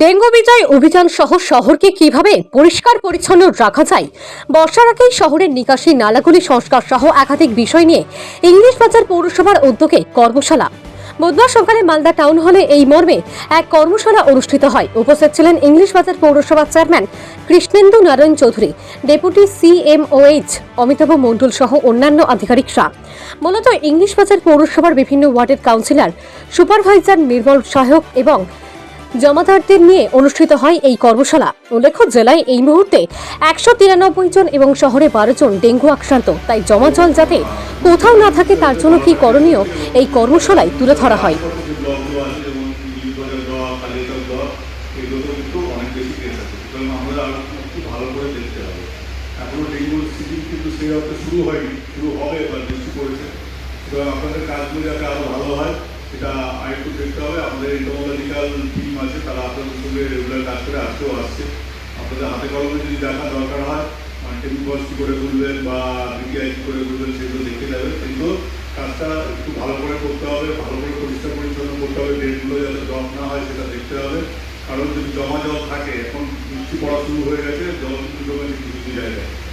Dengue বিজয় অভিযান সহ শহরকে কীভাবে পরিষ্কার পরিচ্ছন্ন রাখা যায়? বর্ষার আগেই শহরের নিকাশি নালাগুলি সংস্কার সহ একাধিক বিষয় নিয়ে ইংলিশ বাজার পৌরসভার উদ্যোগে কর্মশালা। বুধবার সকালে মালদা টাউন হলে এই মর্মে এক কর্মশালা অনুষ্ঠিত হয়। উপস্থিত ছিলেন ইংলিশ বাজার পৌরসভার chairman Krishnendu Narayan Chowdhury, deputy CMOH Amitabha Mondal সহ অন্যান্য আধিকারিকরা। মূলত ইংলিশ বাজার পৌরসভার বিভিন্ন ওয়ার্ডের কাউন্সিলর, সুপারভাইজার নির্মল সহায়ক এবং জমাদারদের নিয়ে অনুষ্ঠিত হয় এই কর্মশালা। উল্লেখ্য, জেলায় এই মুহূর্তে একশো তিরানব্বই জন এবং শহরে বারো জন ডেঙ্গু আক্রান্ত। তাই জমা জল যাতে কোথাও না থাকে, তার জন্য কি করণীয় এই কর্মশালায় তুলে ধরা হয়? শুরু হয়নি, শুরু হবে এবার বৃষ্টি পড়েছে। সুতরাং আপনাদের কাজগুলো যাতে আরও ভালো হয় সেটা আরেকটু দেখতে হবে। আমাদের ইন্টারমোলজিক্যাল টিম আছে, তারা আপনাদের সঙ্গে রেগুলার কাজ করে আসতেও আসছে। আপনাদের হাতে কলমে যদি দেখা দরকার হয় টেবিল বস্তি করে তুলবেন বা বিটিআইসি করে তুলবেন সেগুলো দেখে যাবেন। কিন্তু কাজটা একটু ভালো করে করতে হবে, ভালো করে পরিষ্কার পরিচ্ছন্ন করতে হবে ড্রেনগুলো যাতে জল না হয় সেটা দেখতে হবে। কারণ যদি জমা জল থাকে, এখন বৃষ্টি পড়া শুরু হয়ে গেছে, জল জমে কিছু কিছু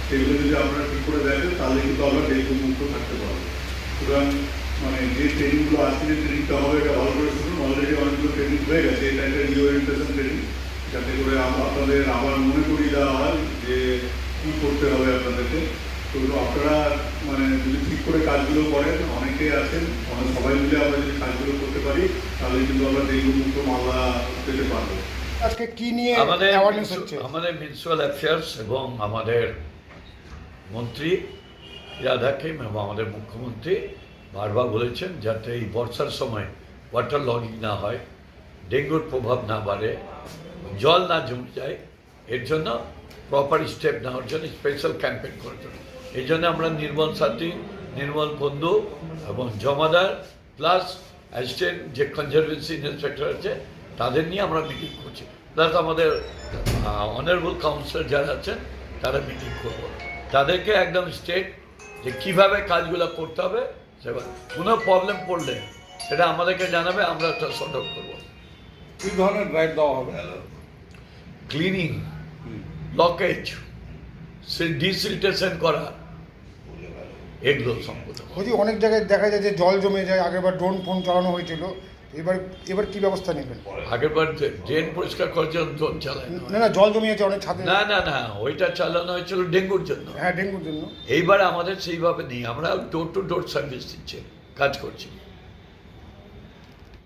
সেগুলো যদি আপনারা ঠিক করে দেখেন, তাহলে কিন্তু আমরা ডেঙ্গু মুক্ত থাকতে পারব সুতরাং মানে যে আছে ট্রেনিংটা হবে এটা ভালো করে শুনুন। অলরেডি অনেকগুলো ট্রেনিং হয়ে গেছে। এটা একটা রিওরিয়েন্টেশন ট্রেনিং যাতে করে আপনাদের আবার মনে করিয়ে দেওয়া হয় যে কী করতে হবে আপনাদেরকে। তো আপনারা মানে যদি ঠিক করে কাজগুলো করেন অনেকে আছেন অনেক সবাই মিলে আমরা যদি কাজগুলো করতে পারি তাহলে কিন্তু আমরা ডেঙ্গু মুক্ত মালদা পেতে পারব। আজকে কি নিয়ে আমাদের অ্যাওয়ারনেস মিউনিসি- হচ্ছে? আমাদের মিউনিসিপ্যাল অ্যাফেয়ার্স এবং আমাদের মন্ত্রী ইরাদ হাকিম এবং আমাদের মুখ্যমন্ত্রী বারবার বলেছেন যাতে এই বর্ষার সময় ওয়াটার লগিং না হয়, ডেঙ্গুর প্রভাব না বাড়ে, জল না জমে যায়, এর জন্য প্রপার স্টেপ নেওয়ার জন্য স্পেশাল ক্যাম্পেইন করার জন্য। এই জন্য আমরা নির্মল সাথী, নির্মল বন্ধু এবং জমাদার প্লাস অ্যাসিস্ট্যান্ট যে কনজারভেন্সি ইন্সপেক্টর আছে, তাদের নিয়ে আমরা মিটিং করছি। প্লাস আমাদের অনারেবল কাউন্সিলর যারা আছেন, তারা মিটিং করব। তাদেরকে একদম স্টেট যে কীভাবে কাজগুলো করতে হবে কোনো প্রবলেম পড়লে সেটা আমাদেরকে জানাবে আমরা আউট করব। কি ধরনের ড্রাইভ দেওয়া হবে? ক্লিনিং লকেজ সে ডিসিলটেশন করা এগুলো সম্পূর্ণ যদি অনেক জায়গায় দেখা যায় যে জল জমে যায় আগেরবার ড্রোন ফোন চালানো হয়েছিল। এবার এবার কি ব্যবস্থা নেবেন? আগের বার ড্রেন পরিষ্কার করার জন্য জল চালায় না। না জল জমিয়েছে অনেক ছাদে। না না না ওইটা চালানো হয়েছিল ডেঙ্গুর জন্য। হ্যাঁ ডেঙ্গুর জন্য। এইবার আমাদের সেইভাবে নেই আমরা ডোর টু ডোর সার্ভিস দিচ্ছে কাজ করছি।